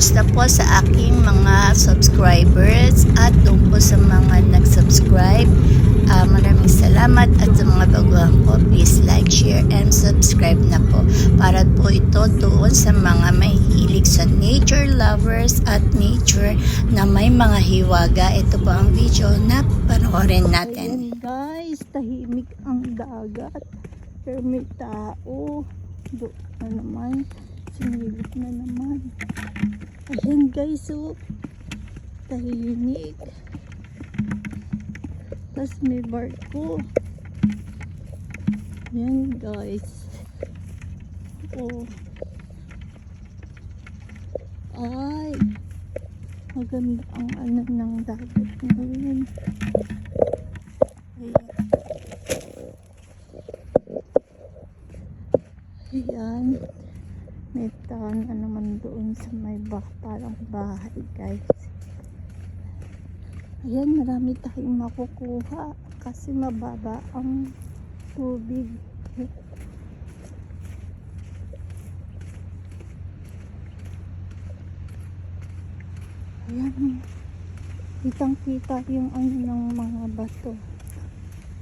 Kamusta po sa aking mga subscribers at doon po sa mga nag-subscribe. Ah, maraming salamat at sa mga baguhan ko, please like, share, and subscribe na po. Para po ito doon sa mga may hilig sa nature lovers at nature na may mga hiwaga. Ito po ang video na panoorin natin. Ayan guys, tahimik ang dagat. Pero may tao. Doon na naman. Sinilip na naman. Ayan guys, oh. Tahimik. Tapos may barko. Ayan guys. Oh. Ay. Maganda ang ano ng dagat ngayon. Ayan. Ayan. May taon na naman doon sa may bah, parang bahay guys. Ayan, marami tayong makukuha kasi mababa ang tubig. Ayan. Kitang kita yung ano ng mga bato.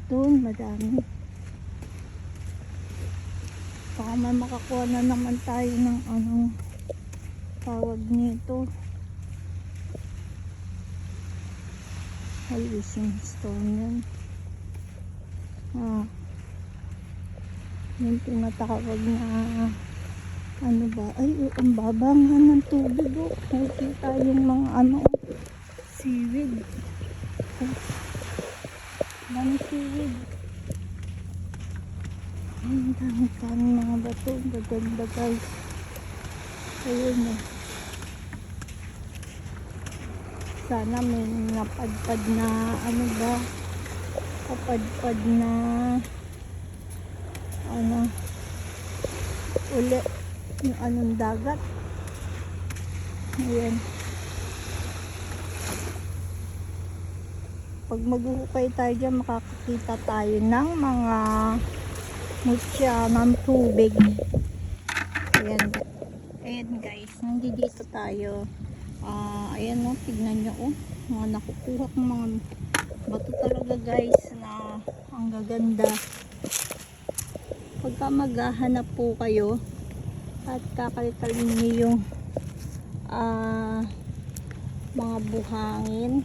Doon madami. May makakuha na naman tayo ng anong tawag nito. Hallucin stone yan. Ah. Yung tinatawag na ano ba? Ay, ang baba ng tubig oh. Nakikita yung mga ano seaweed. Oh. Dami seaweed. Ang dami dami mga bato. Gaganda guys. Ayun eh. Sana may napadpad na ano ba? Kapadpad na ano uli yung anong dagat. Ayan. Pag maghuhukay tayo dyan, makakakita tayo ng mga mutya ng tubig. Ayan. Ayan guys, nandito tayo. Ah, ayan no, tignan nyo oh. Mga nakukuha kong mga bato talaga guys na ang gaganda. Pagka maghahanap po kayo at kakalitalin niyo yung ah, mga buhangin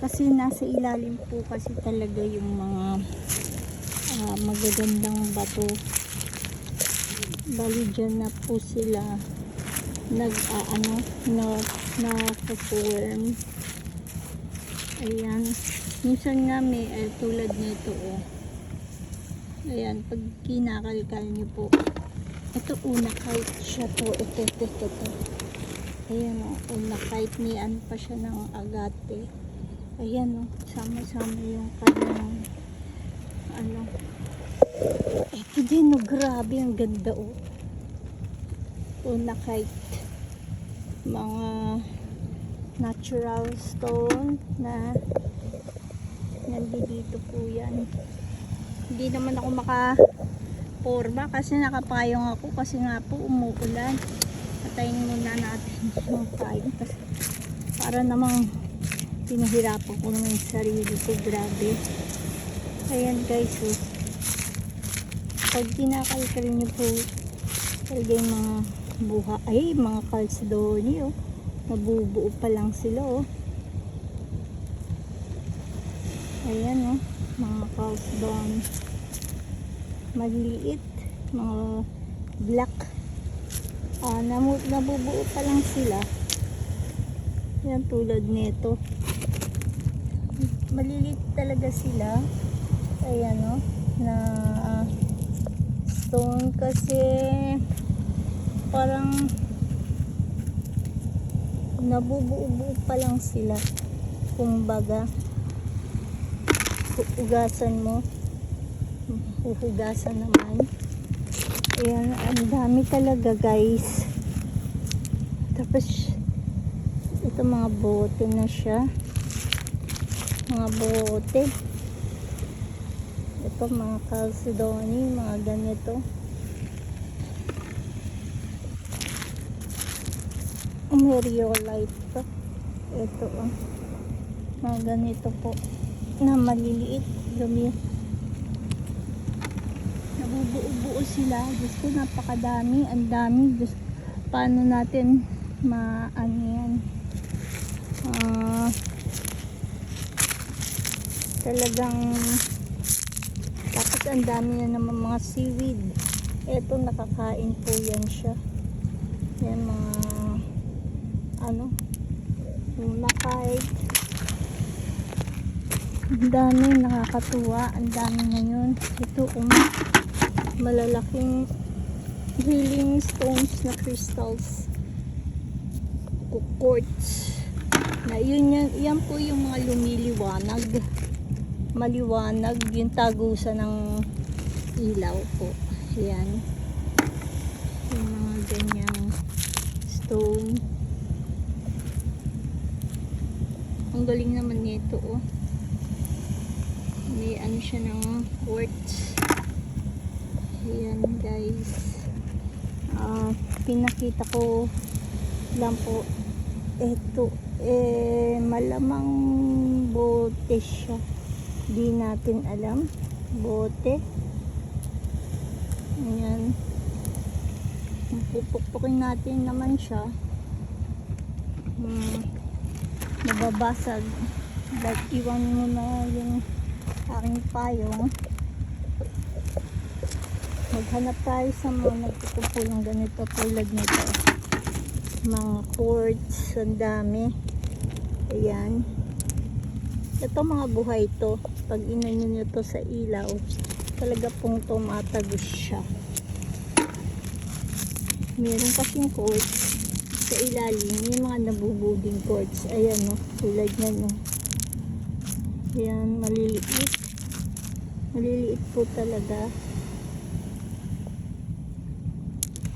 kasi nasa ilalim po kasi talaga yung mga ah, magagandang bato. Bali dyan na po sila nag ah, ano na na worm ayan. Minsan nga may eh, tulad nito oh. Ayan pag kinakalkal nyo po ito una kahit siya to ito ito ito, ito. ayan oh una kahit may ano pa siya ng agate Ayan o, sama-sama yung kanyang ano. Ito din o, grabe ang ganda o. Una kahit mga natural stone na nandito po yan. Hindi naman ako maka porma kasi nakapayong ako kasi nga po umuulan. Patayin muna natin yung payong para namang pinahirapan ko naman yung sarili ko grabe. Ayan guys oh. pag kinakalkal nyo po talaga yung mga buha ay mga kalsidoni oh. Nabubuo pa lang sila oh. Ayan oh mga kalsidon maliit mga black. Ah, nabubuo pa lang sila. Yan tulad nito malilit talaga sila. Ayan no? Na ah, stone kasi parang nabubuo-buo pa lang sila. Kumbaga hugasan mo. Huhugasan naman. Ayan ang dami talaga guys. Tapos ito mga bote na siya mga bote ito mga calcedony mga ganito Meriolite to. Ito oh. Mga ganito po. Na maliliit. Dumi. Nabubuo-buo sila. Diyos ko, napakadami. Ang dami. Diyos, paano natin maano yan? Ah, talagang tapos ang dami na naman mga seaweed. Ito nakakain po yan siya. Yan mga ano lakay. Ang dami nakakatuwa. Ang dami ngayon. Ito um, malalaking healing stones na crystals. Quartz. Na yun yan, yan po yung mga lumiliwanag maliwanag yung tagusan ng ilaw po. Yan. Yung mga ganyang stone. Ang galing naman nito oh. May ano siya ng quartz. Ayan guys. Ah, pinakita ko lang po ito eh malamang bote siya di natin alam. Bote. Ayan. Pupukpukin natin naman siya. Hmm, nababasag but iwan mo na yung aking payong. Maghanap tayo sa mga nagpupulong ganito tulad nito. Mga quartz ang dami. Ayan. Ito mga buhay to pag inano nyo to sa ilaw talaga pong tumatagos siya. Meron kasing quartz sa ilalim yung mga nabubuding quartz ayan no? Tulad yan no ayan maliliit. Maliliit po talaga.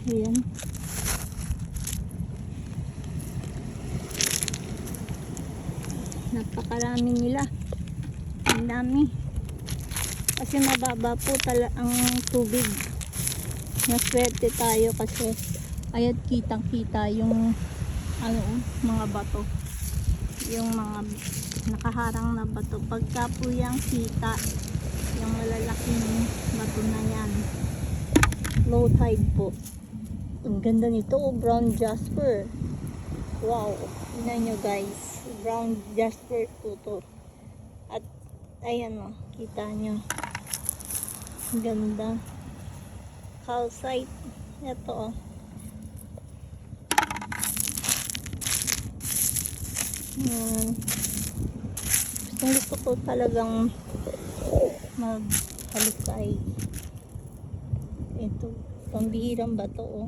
Ayan. Napakarami nila dami. Kasi mababa po tala ang tubig. Naswerte tayo kasi ayat kitang kita yung ano mga bato. Yung mga nakaharang na bato. Pagka po yung kita yung malalaking bato na yan low tide po. Ang ganda nito oh, brown jasper. Wow. Tingnan nyo guys. Brown jasper po to ayan o kita nyo. Ganda. Calcite. Ito o yan gustong gusto ko talagang maghalusay ito pambihirang bato o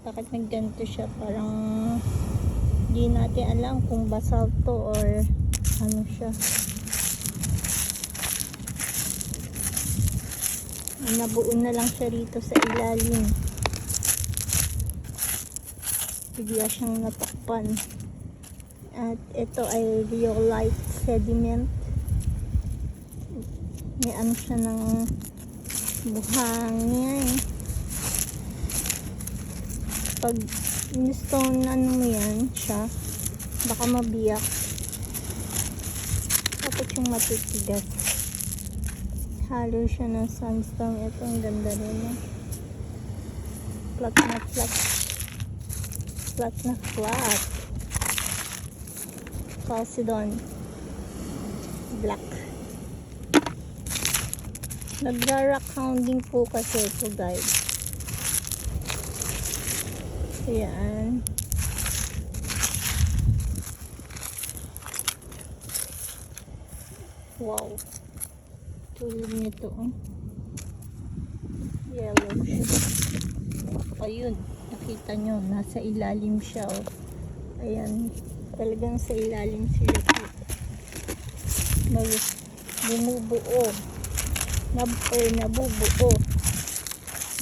bakit nagganto siya? Parang hindi natin alam kung basalt to or ano siya nabuo na lang siya rito sa ilalim. Bigla siyang natakpan. At ito ay rhyolite sediment. May ano siya ng buhangin. Pag in-stone ano mo yan siya baka mabiyak. Tapos yung matitigas halo siya ng sandstone ito ang ganda eh. flat na flat flat na flat Calcedon black nagra-rock hounding po kasi ito guys Ayan. Wow. Tulog nito. Oh. Yellow siya. Ayun. Nakita nyo. Nasa ilalim siya. Oh. Ayan. Talagang sa ilalim sila po. May bumubuo. Nab or nabubuo.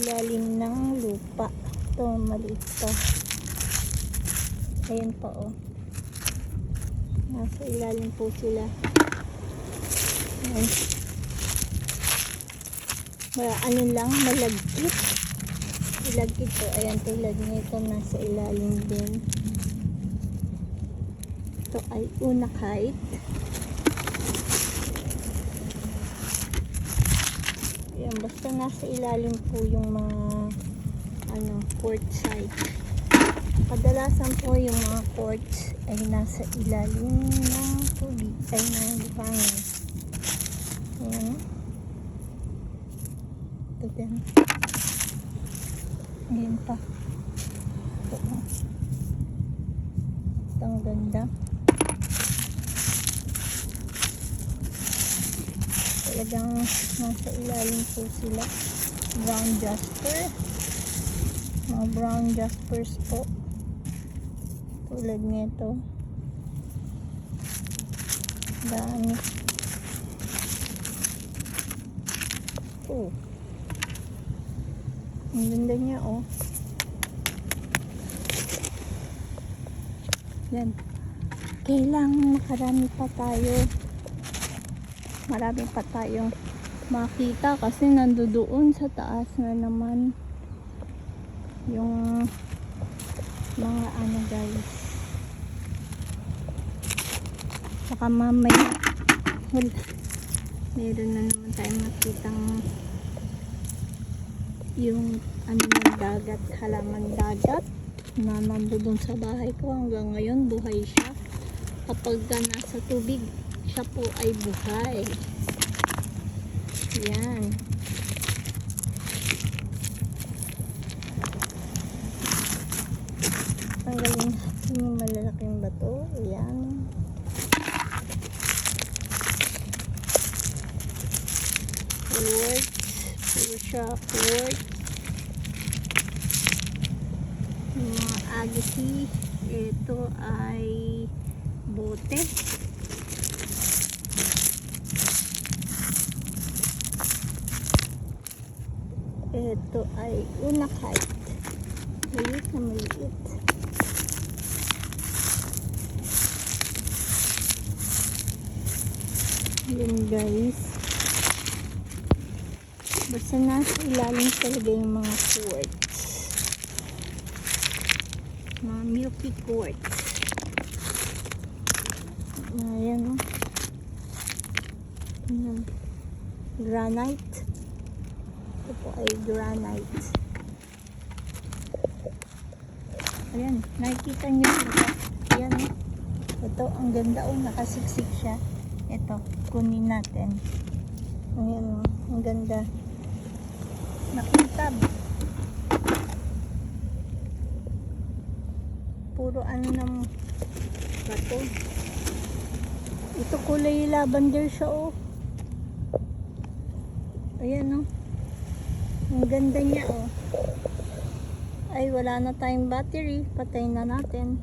Ilalim ng lupa ito maliit pa ayan pa oh nasa ilalim po sila ayan Mala, ano lang malagkit malagkit po ayan tulad nito nasa ilalim din Ito ay unakite. Ayan, basta nasa ilalim po yung mga ano, quartzite. Kadalasan po yung mga quartz ay nasa ilalim ng tubig, ay ng buhangin. Ayan. Din. Ayan pa. Ito. Ito ang ganda. Talagang nasa ilalim po sila. Brown jasper. Mga brown jaspers po. Tulad nito. Dami. Oh. Ang ganda niya, oh. Yan. Kailangan makarami pa tayo. Marami pa tayong makita kasi nandoon sa taas na naman yung mga ano guys. Saka mamaya wala. Meron na naman tayong makitang yung ano ng dagat, halaman dagat na nandoon sa bahay ko. Hanggang ngayon buhay siya. Kapag ka nasa tubig siya po ay buhay. Yan. Tanggalin natin yung malalaking bato. Yan. Quartz puro siya yung mga agati ito ay bote. Ito ay unakite maliit na maliit. Yun guys basta nasa ilalim talaga yung mga quartz. Mga milky quartz. Ayan o Ayan. granite. Ito po ay granite. Ayan nakikita nyo ito. Ayan o ito ang ganda o nakasiksik siya. Ito kunin natin. Ayan o ang ganda nakintab puro ano ng bato. Ito kulay lavender siya oh. Ayan oh. Ang ganda niya oh. Ay wala na tayong battery. Patay na natin